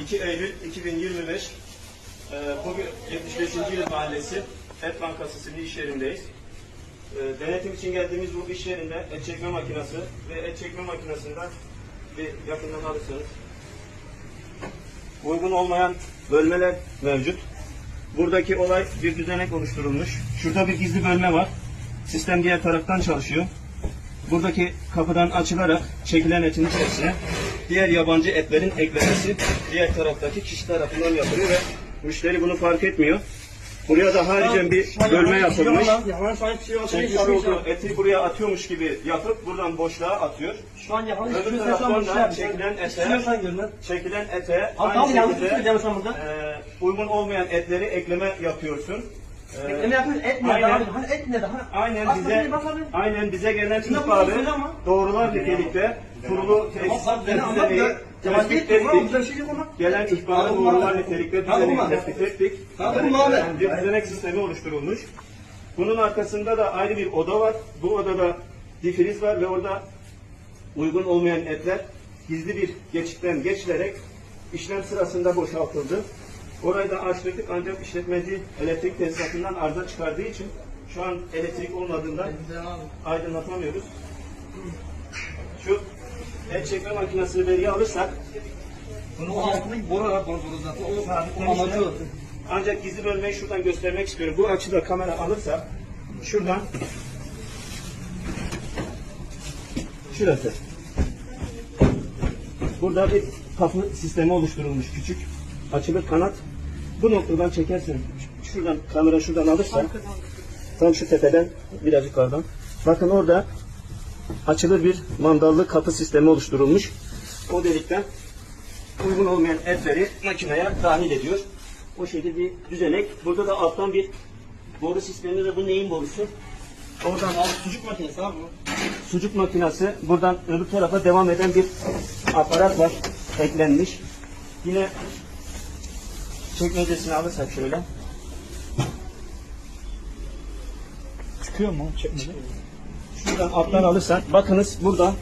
2 Eylül 2025 e, bugün 75. Yıl Mahallesi Et Bankası isimli iş yerindeyiz. E, denetim için geldiğimiz bu iş yerinde et çekme makinesi ve et çekme makinesinden bir yakından alırsanız uygun olmayan bölmeler mevcut. Buradaki olay bir düzenek oluşturulmuş. Şurada bir gizli bölme var. Sistem diğer taraftan çalışıyor. Buradaki kapıdan açılarak çekilen etin içerisine diğer yabancı etlerin eklenmesi diğer taraftaki kişi tarafından yapılıyor ve müşteri bunu fark etmiyor. Buraya da haricen bir bölme yapılmış. Şey olduğu eti buraya atıyormuş gibi yapıp buradan boşluğa atıyor. Şu an yalan Öbür taraftan sen da çekilen ete, çekilen ete aynı şekilde burada. e, uygun olmayan etleri ekleme yapıyorsun. E, Ekleme yapıyorsun et ne aynen. abi? Hani et ne daha? Aynen Aslında bize aynen bize gelen ihbarı doğrular nitelikte kurulu beni anlat tespit ettik. şey. Gelen ihbarı doğrular nitelikte abi. tespit ettik. Bir düzenek sistemi oluşturulmuş. Bunun arkasında da ayrı bir oda var. Bu odada difriz var ve orada uygun olmayan etler gizli bir geçitten geçilerek işlem sırasında boşaltıldı. Orayı da açtırdık ancak işletmeci elektrik tesisatından arıza çıkardığı için şu an elektrik olmadığından aydınlatamıyoruz. Şu et çekme makinesini veriye alırsak zaten. O o amacı o. ancak gizli bölmeyi şuradan göstermek istiyorum. Bu açıda kamera alırsa şuradan şurası. Burada bir kapı sistemi oluşturulmuş küçük. Açılır kanat. Bu noktadan çekersen şuradan kamera şuradan alırsa tam şu tepeden biraz yukarıdan. Bakın orada açılır bir mandallı kapı sistemi oluşturulmuş. O delikten uygun olmayan etleri makineye dahil ediyor. O şekilde bir düzenek. Burada da alttan bir boru sistemi de bu neyin borusu? Oradan Abi sucuk makinesi abi sucuk makinesi buradan öbür tarafa devam eden bir aparat var eklenmiş. Yine çekmecesini alırsak şöyle. Çıkıyor mu? Çekmedi. Şuradan alttan alırsan bakınız burada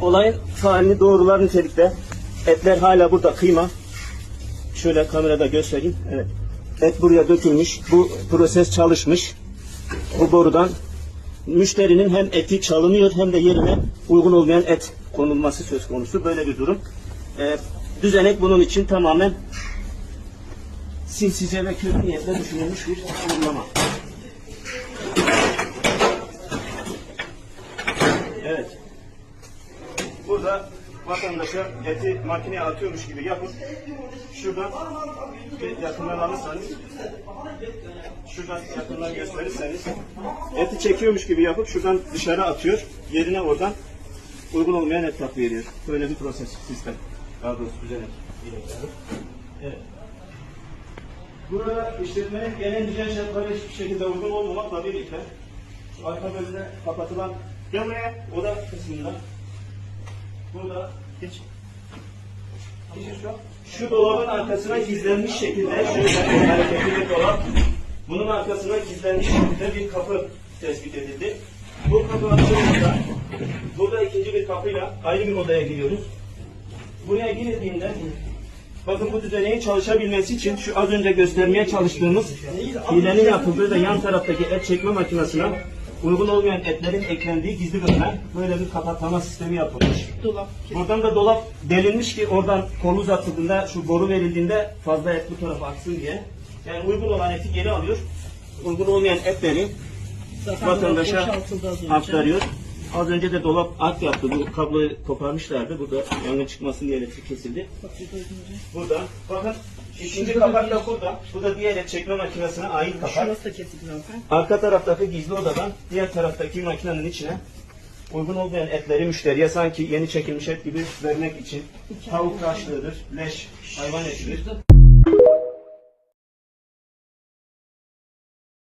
olayın failini doğrular nitelikte. Etler hala burada kıyma. Şöyle kamerada göstereyim. Evet. Et buraya dökülmüş. Bu proses çalışmış. Bu borudan müşterinin hem eti çalınıyor hem de yerine uygun olmayan et konulması söz konusu. Böyle bir durum. Ee, düzenek bunun için tamamen sinsice ve kötü niyetle düşünülmüş bir uygulama. Evet. Burada vatandaşa eti makineye atıyormuş gibi yapıp şuradan yakından alırsanız şuradan yakından gösterirseniz eti çekiyormuş gibi yapıp şuradan dışarı atıyor. Yerine oradan uygun olmayan et takviye. Böyle bir proses sistem. Daha doğrusu düzenek. Evet. Burada işletmenin genel düzen şartları hiçbir şekilde uygun olmamakla birlikte şu arka bölümde kapatılan buraya oda kısmında burada hiç. Şu dolabın arkasına gizlenmiş şekilde şöyle hareketli bir dolap. Bunun arkasına gizlenmiş şekilde bir kapı tespit edildi. Bu kapı açıldığında burada ikinci bir kapıyla ayrı bir odaya giriyoruz. Buraya girildiğinde bakın bu düzeneğin çalışabilmesi için şu az önce göstermeye çalıştığımız hilenin yapıldığı da yan taraftaki et çekme makinesine uygun olmayan etlerin eklendiği gizli bölme böyle bir kapatlama sistemi yapılmış. Dolap. Buradan da dolap delinmiş ki oradan kol uzatıldığında şu boru verildiğinde fazla et bu tarafa aksın diye. Yani uygun olan eti geri alıyor. Uygun olmayan etleri vatandaşa aktarıyor. Az önce de dolap ak yaptı. Bu kabloyu koparmışlardı. Burada yangın çıkmasın diye elektrik kesildi. Burada. Bakın ikinci kapak da burada. Bu da diğer et çekme makinesine ait kapak. Şurası da kesik zaten. Arka taraftaki gizli odadan diğer taraftaki makinenin içine uygun olmayan etleri müşteriye sanki yeni çekilmiş et gibi vermek için tavuk taşlığıdır, leş, hayvan etidir.